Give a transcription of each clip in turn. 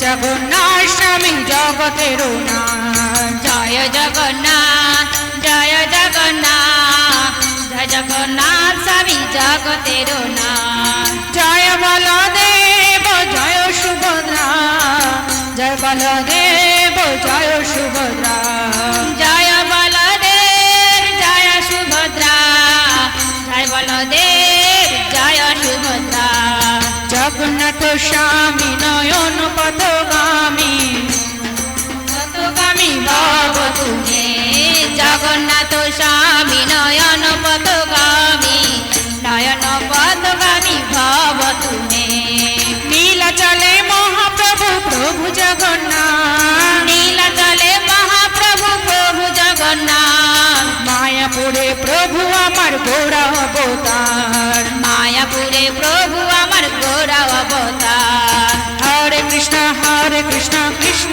জগন্নাথ, স্বামী জগতের জয় জগন্নাথ জয় জগন্নাথ জয় জগন্নাথ, স্বামী জগতের জয় বলদেব, জয় সুভদ্রা। জয় বলদেব, জয় সুভদ্রা। জয় বলদেব, জয় সুভদ্রা। জয় বলদেব, জয় সুভদ্রা। জগন্নাথ স্বামী নয়ন পথগামী। পথগামী ভব তুমি, জগন্নাথ স্বামী নয়ন পথগামী। নয়ন পথগামী ভব তুমি। নীলাচলে মহাপ্রভু, প্রভু জগন্নাথ। নীলাচলে মহাপ্রভু, প্রভু জগন্নাথ। মায়াপুরে প্রভু আমার গোড়া অবতার।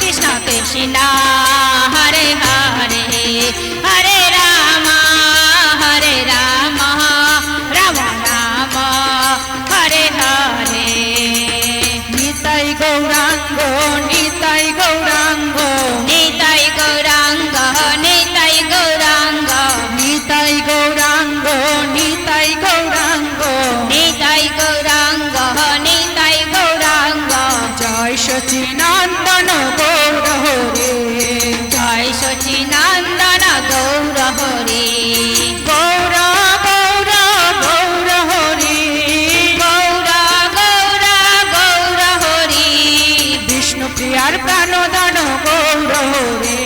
कृष्ण कृष्ण হরি গৌর গৌর গৌর হরি। গৌর গৌর গৌর হরি। বিষ্ণু প্রিয়ার প্রাণদান গৌর হরে।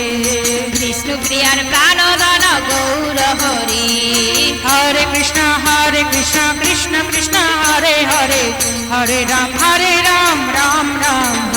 বিষ্ণু প্রিয়ার প্রাণদান গৌর হরি। হরে কৃষ্ণ হরে কৃষ্ণ কৃষ্ণ কৃষ্ণ হরে হরে। হরে রাম হরে রাম রাম রাম।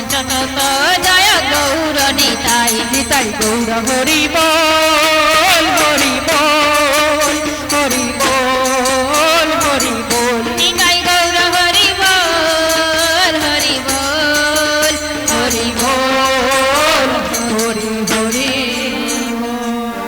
পঞ্চতত্ত্ব জয় গৌর নিতাই নিতাই গৌর হরি বল হরি